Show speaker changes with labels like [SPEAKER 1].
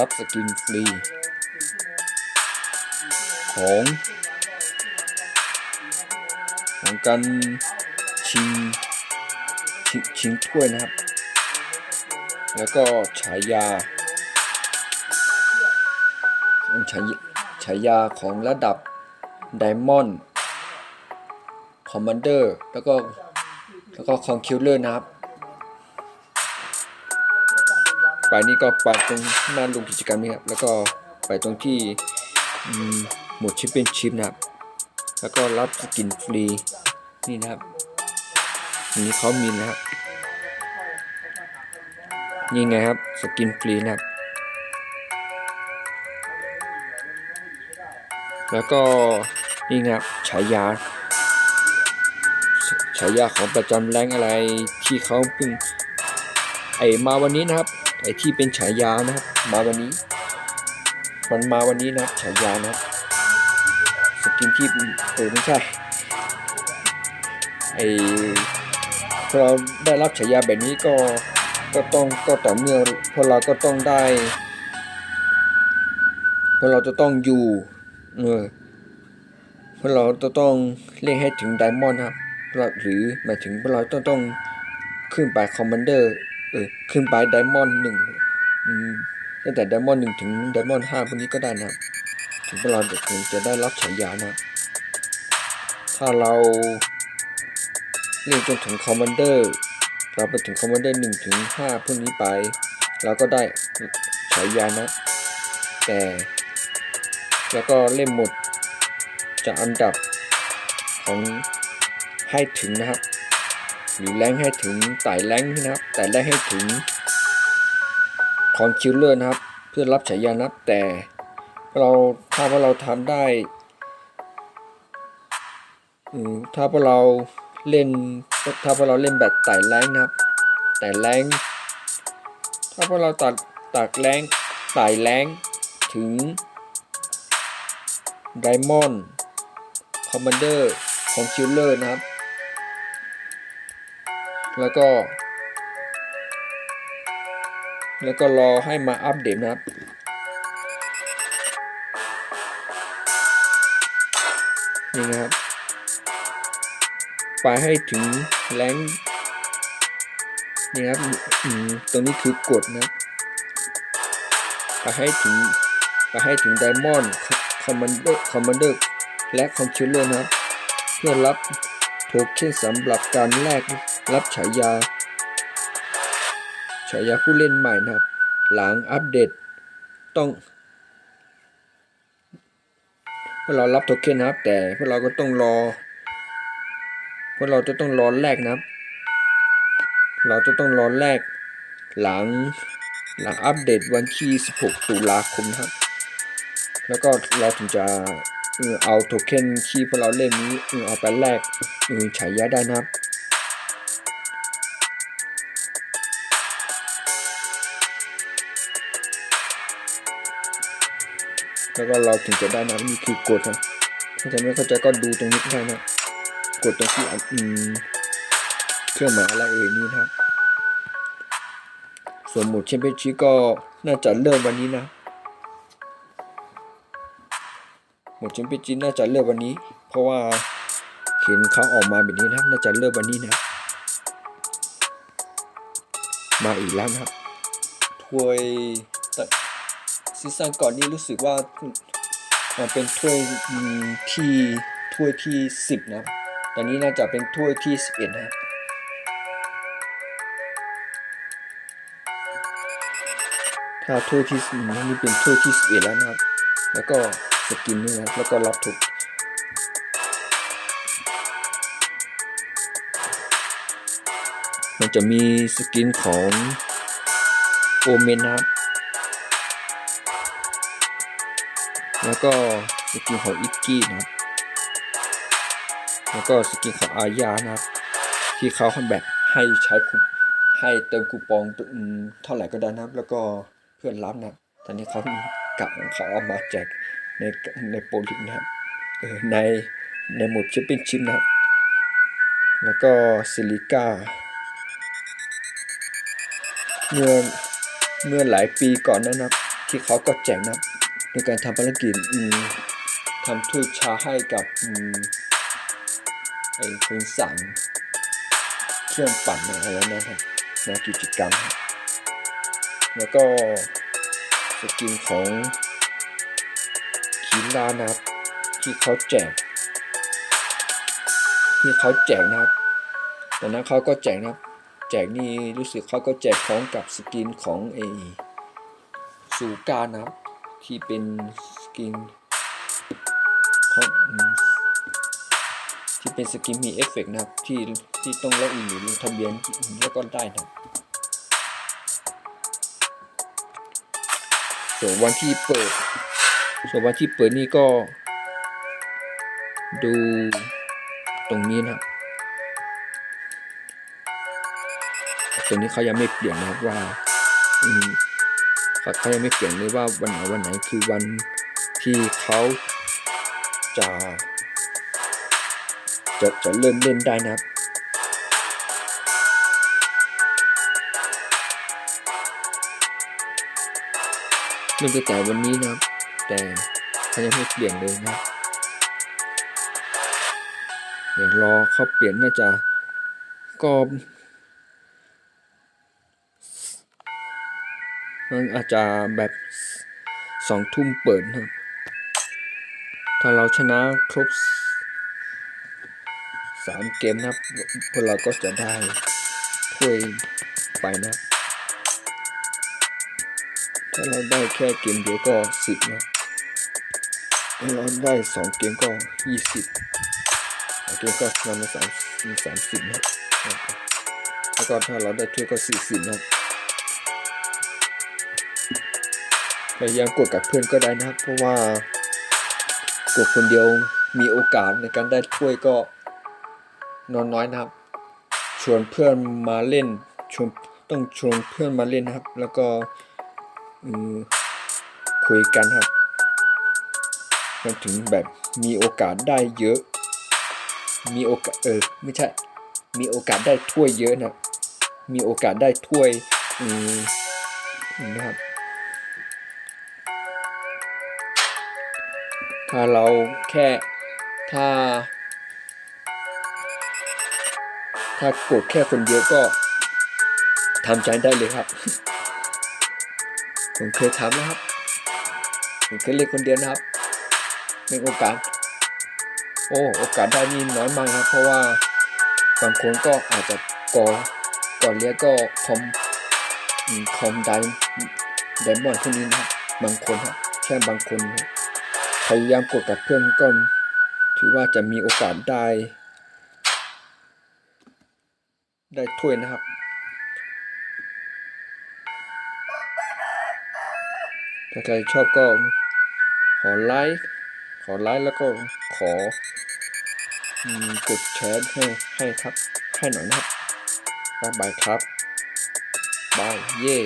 [SPEAKER 1] รับสกินฟรี ของของการชิงชิงชิงถ้วยนะครับ แล้วก็ฉายาฉายฉายาของระดับไดมอนด์คอมมานเดอร์แล้วก็แล้วก็คอนคิวเลอร์นะครับ ไปนี่ก็ไปตรงหน้าลงกิจกรรมนี่ครับแล้วก็ไปตรงที่หมดชิปเป็นชิปนะครับ แล้วก็รับสกินฟรีนี่นะครับนี่เขามีนะครับนี่ไงครับสกินฟรีนะครับ แล้วก็นี่ไงครับฉายาฉฉายาของประจำแรงอะไรที่เขาเพิ่งไอมาวันนี้นะครับ ไอที่เป็นฉายานะครับมาวันนี้ มันมาวันนี้นะฉายานะสกินที่เออไม่ใช่ไอพอเราได้รับฉายาแบบนี้ก็ก็ต้องก็ต่อเมื่อพวกเราก็ต้องได้พวกเราจะต้องอยู่เออพวกเราจะต้องเล่นให้ถึงไดมอนด์ครับหรือหมายถึงพวกเราต้องต้องขึ้นไปคอมมานเดอร์ เออขึ้นไปไดมอนด์หนึ่งตั้งแต่ไดมอนด์หนึ่งถึงไดมอนด์ห้าพวกนี้ก็ได้นะถึงเราจะถึงจะได้รับฉายานะ ถ้าเราเล่นจนถึงคอมมานเดอร์เราไปถึงคอมมานเดอร์หนึ่งถึงห้าพวกนี้ไป เราก็ได้ฉายานะ แต่ แล้วก็เล่นหมดจากอันดับของให้ถึงนะครับ หรือแรงให้ถึงไต่แรงนะครับไต่แรงให้ถึงคอนคิวเลอร์นะครับ เพื่อรับฉายานับแต่เราถ้าว่าเราทำได้อถ้าพวกเราเล่นถ้าพวกเราเล่นแบบไต่แรงนะครับไต่แรงถ้าพวกเราตัดตักแรงไต่แรงถึงไดมอนด์คอมมานเดอร์ของคิลเลอร์นะครับ แล้วก็ แล้วก็รอให้มาอัปเดตนะครับนี่นะครับ ไปให้ถึงแรงนี่ครับอืมตรงนี้คือกดนะไปให้ถึงไปให้ถึงไดมอนด์คอมมานเดอร์คอมมานเดอร์และคอมคิวเลอร์นะครับ เพื่อรับโทเค็นสำหรับการแลก รับฉายา ฉายาผู้เล่นใหม่นะครับ หลังอัปเดต ต้องพวกเรารับโทเค็นนะครับ แต่พวกเราก็ต้องรอพวกเราจะต้องรอแลกนะครับ เราจะต้องรอแลกหลังหลังอัปเดตวันที่ 16 ตุลาคมนะครับ แล้วก็เราถึงจะเอาโทเค็นที่พวกเราเล่นนี้เอาไปแลกฉายาได้นะครับ แล้วก็เราถึงจะได้นะนี่คือกดนะถ้าจะไม่เข้าใจก็ดูตรงนี้ก็ได้นะกดตรงที่อืมเครื่องหมายอะไรเอ่ยนี่นะส่วนหมดแชมเปี้ยนชิพก็น่าจะเริ่มวันนี้นะหมดแชมเปี้ยนชิพน่าจะเริ่มวันนี้ เพราะว่าเห็นเขาออกมาแบบนี้นะน่าจะเริ่มวันนี้นะ มาอีกแล้วนะครับถ้วย ซีซั่นก่อนนี้รู้สึกว่ามันเป็นถ้วยที่ถ้วยที่สิบนะ ตอนนี้น่าจะเป็นถ้วยที่สิบเอ็ดนะถ้าถ้วยที่สี่นี่เป็นถ้วยที่สิบเอ็ดแล้วนะครับ แล้วก็สกินนี่นะแล้วก็รับถูกมันจะมีสกินของโอเมนนะครับ แล้วก็สกินของอิกกี้นะครับ แล้วก็สกินของอาญานะครับ ที่เขาแบบให้ใช้คูให้เติมคูปองเท่าไหร่ก็ได้นะครับ แล้วก็เพื่อนรับนะตอนนี้เขากลับของเขาเอามาแจกในในโปรลิกนะครับในในหมวดชิปเป็นชิปนะครับแล้วก็ซิลิก้าเมื่อเมื่อหลายปีก่อนนั้นะครับที่ที่เขาก็แจกนะครับ ในการทำภารกิจทำถ้วยชาให้กับไอ้คนสั่งเครื่องปั่นอะไรนะครับในกิจกรรม แล้วก็สกินของคีรานะครับ ที่เขาแจก ที่เขาแจกนะครับตอนนั้นเขาก็แจกนะครับ แจกนี่รู้สึกเขาก็แจกพร้อมกับสกินของเอสูการนะครับ ที่เป็นสกินที่เป็นสกินมีเอฟเฟกต์นะครับ ที่ที่ต้องล็อกอินหรือลงทะเบียนแล้วก็ได้นะส่วนวันที่เปิด ส่วนวันที่เปิดนี่ก็ ดูตรงนี้นะตรงนี้เขายังไม่เปลี่ยนนะครับว่า อืม เขายังไม่เปลี่ยนเลยว่าวันไหนวันไหนคือวันที่เขาจะจะจะเริ่มเล่นได้นะครับเริ่มตั้งแต่วันนี้นะครับ แต่เขายังไม่เปลี่ยนเลยนะเดี๋ยวรอเขาเปลี่ยนน่าจะก็ มันอาจจะแบบสองทุ่มเปิดครับ ถ้าเราชนะครบสามเกมนะครับพวกเราก็จะได้ถ้วยไปนะ ถ้าเราได้แค่เกมเดียวก็สิบนะถ้าเราได้สองเกมก็ยี่สิบโอเคก็นำมาสามสามสิบนะแล้วก็ถ้าเราได้ถ้วยก็สี่สิบนะ ยายามกดกับเพื่อนก็ได้นะครับ เพราะว่ากดคนเดียวมีโอกาสในการได้ถ้วยก็นอนน้อยนะครับ ชวนเพื่อนมาเล่นชวนต้องชวนเพื่อนมาเล่นนะครับ แล้วก็คุยกันครับมันถึงแบบมีโอกาสได้เยอะ มีโอกาสเออไม่ใช่ มีโอกาสได้ถ้วยเยอะนะ มีโอกาสได้ถ้วยอืมนะครับ ถ้าเราแค่ถ้า ถ้ากดแค่คนเดียวก็ทำใจได้เลยครับ ผมเคยทำนะครับ ผมเคยเล่นคนเดียวนะครับเป็นโอกาส โอ้โอกาสได้นี่น้อยมากนะเพราะว่าบางคนก็อาจจะก่อก่อนเรียกก็คอมคอมไดไดมอนด์พวกนี้นะครับบางคนครับแค่บางคนครับ พยายามกดกับเพื่อนก็ถือว่าจะมีโอกาสได้ ได้ถ้วยนะครับ ถ้าใครชอบก็ขอไลค์ ขอไลค์แล้วก็ขอกดแชร์ให้ให้ครับ ให้หน่อยนะครับ บ๊ายบายครับ บายเย่